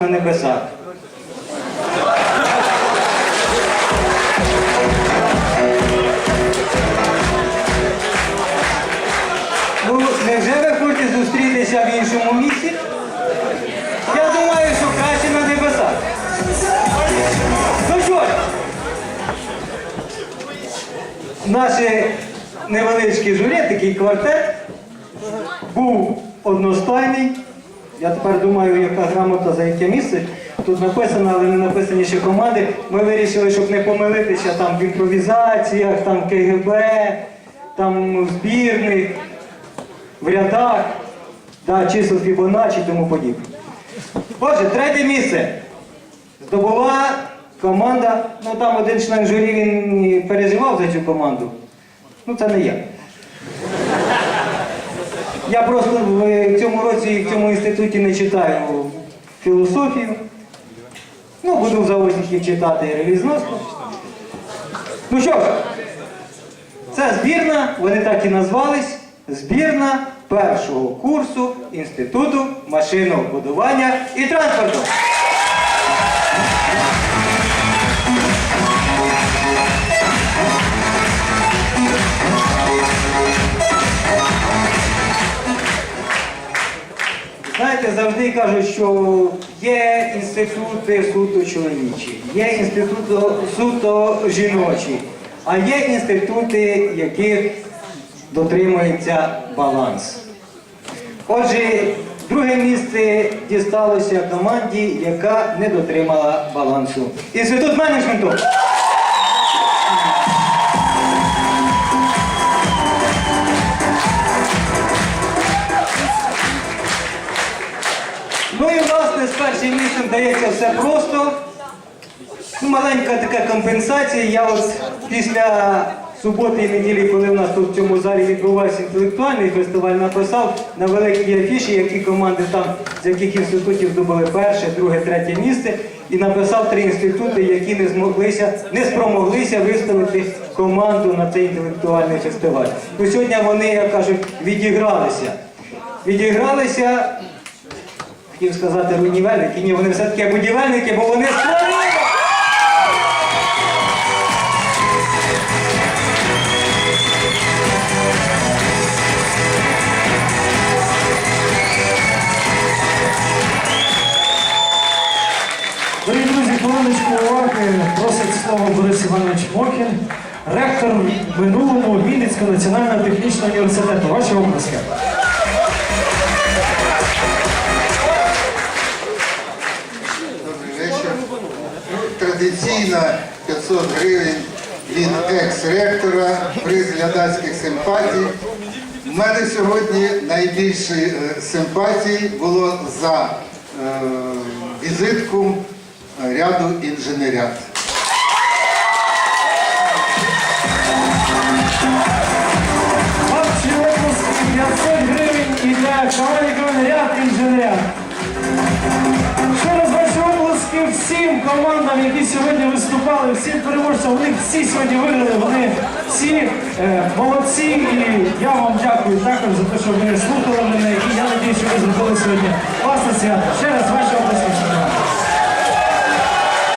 на небесах. Ну, невже ви хочете зустрітися в іншому місці? Я думаю, що краще на небесах. Ну що ж, наше невеличке журі, такий квартет, був одностайний. Я тепер думаю, яка грамота за яке місце. Тут написано, але не написані ще команди. Ми вирішили, щоб не помилитися там в імпровізаціях, там КГБ, там в збірних, в рядах, да, чисел Фібоначчі і тому подібне. Отже, третє місце. Здобула команда, ну там один член журі він переживав за цю команду. Ну це не я. Я просто в цьому році і в цьому інституті не читаю філософію. Ну, буду в заочників читати релізноску. Ну що ж, це збірна, вони так і назвались, збірна першого курсу Інституту машинобудування і транспорту. Знаєте, завжди кажуть, що є інститути суто чоловічі, є інститути суто жіночі, а є інститути, яких дотримується баланс. Отже, друге місце дісталося команді, яка не дотримала балансу. Інститут менеджменту. Власне з першим місцем дається все просто. Ну, маленька така компенсація. Я от після суботи і неділі, коли в нас тут в цьому залі відбувався інтелектуальний фестиваль, написав на великій афіші, які команди там, з яких інститутів здобули перше, друге, третє місце, і написав три інститути, які не змоглися, не спромоглися виставити команду на цей інтелектуальний фестиваль. Ну, сьогодні вони, як кажуть, відігралися. Відігралися хотів сказати руйнівельники, ні, вони все-таки будівельники, бо вони створили. Дорогі друзі, хвилиночку уваги просить слово Борис Іванович Мокін, ректор в минулому Вінницького національного технічного університету. Ваші обласки. Традиційно 500 гривень від екс-ректора приз глядацьких симпатій. У мене сьогодні найбільше е, симпатій було за е, візитку ряду інженерят. Ваші обласки 500 гривень і командам, які сьогодні виступали, всім переможцям, вони всі сьогодні виграли, вони всі е, молодці. І я вам дякую також за те, що ви слухали мене. І я надію, що ви зробили сьогодні класне свято. Ще раз ваші обласки.